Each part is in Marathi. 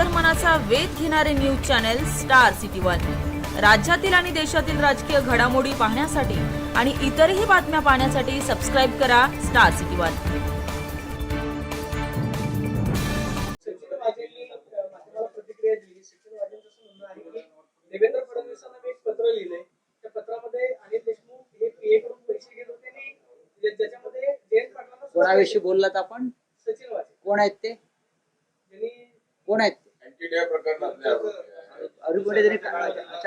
अंतर्मनाचा वेध घेणारे news channel star city one. राज्यातील आणि देशातील राजकीय घडामोडी पाहण्यासाठी आणि इतरही बातम्या पाहण्यासाठी सबस्क्राईब करा स्टार सिटी वन. सचिन वाजेंनी अ, माध्यमाला प्रतिक्रिया दिली सचिन वाजेंचं असं म्हणणं आहे की देवेंद्र फडणवीसांना मी एक पत्र लिहिलंय. त्या पत्रामध्ये अनिल देशमुख हे पीए कडून पैसे घेत होते आणि ज्या- ज्याच्यामध्ये जयंत पाटलांना सुद्धा कोणाविषयी बोललात आपण? सचिन वाजे कोण आहेत ते? त्यांनी कोण आहेत ते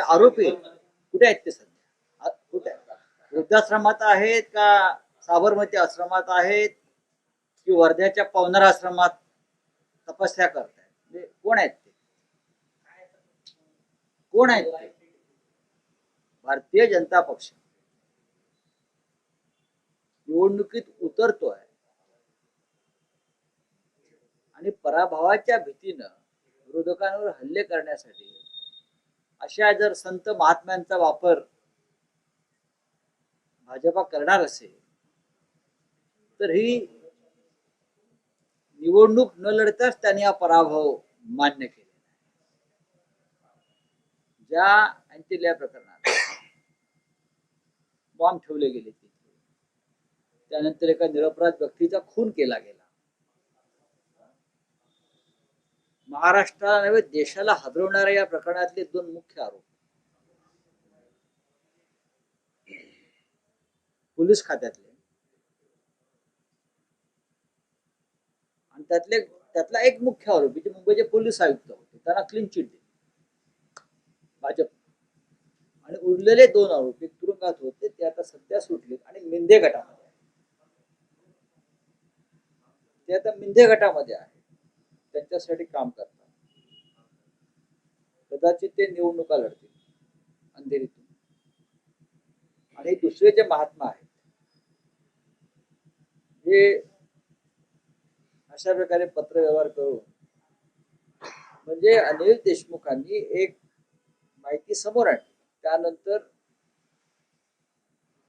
आरोपी कुठे आहेत ते सध्या? कुठे वृद्धाश्रमात आहेत का? साबरमती आश्रमात आहेत? की वर्ध्याच्या पवनार आश्रमात तपस्या करतायत? म्हणजे कोण आहेत ते? कोण आहेत ते? भारतीय जनता पक्ष. निवडणुकीत उतरतोय. आणि पराभवाच्या भीतीनं विरोधकांवर हल्ले करण्यासाठी अशा जर संत महात्म्यांचा वापर भाजपा करणार असेल तर ही निवडणूक न लढताच त्यांनी हा पराभव मान्य केलेला ज्या अँटिलिया प्रकरणात बॉम्ब ठेवले गेले तिथे त्यानंतर एका निरपराध व्यक्तीचा खून केला गेला. महाराष्ट्राला नव्हे देशाला हादरवणाऱ्या या प्रकरणातले दोन मुख्य आरोप. पोलीस खात्यातले. आणि त्यातले त्यातला एक मुख्य आरोपी जे मुंबईचे पोलीस आयुक्त होते. त्यांना क्लीन चिट दिली. भाजप. आणि उरलेले दोन आरोपी तुरुंगात होते ते आता सध्या सुटले आणि मिंदे गटामध्ये ते आता मिंदे गटामध्ये आहे त्यांच्यासाठी काम करतात. कदाचित ते निवडणुका लढतील अंधेरीतून. आणि दुसरे जे महात्मा आहेत हे अशा प्रकारे पत्र व्यवहार करून म्हणजे अनिल देशमुखांनी एक माहिती समोर आणली. त्यानंतर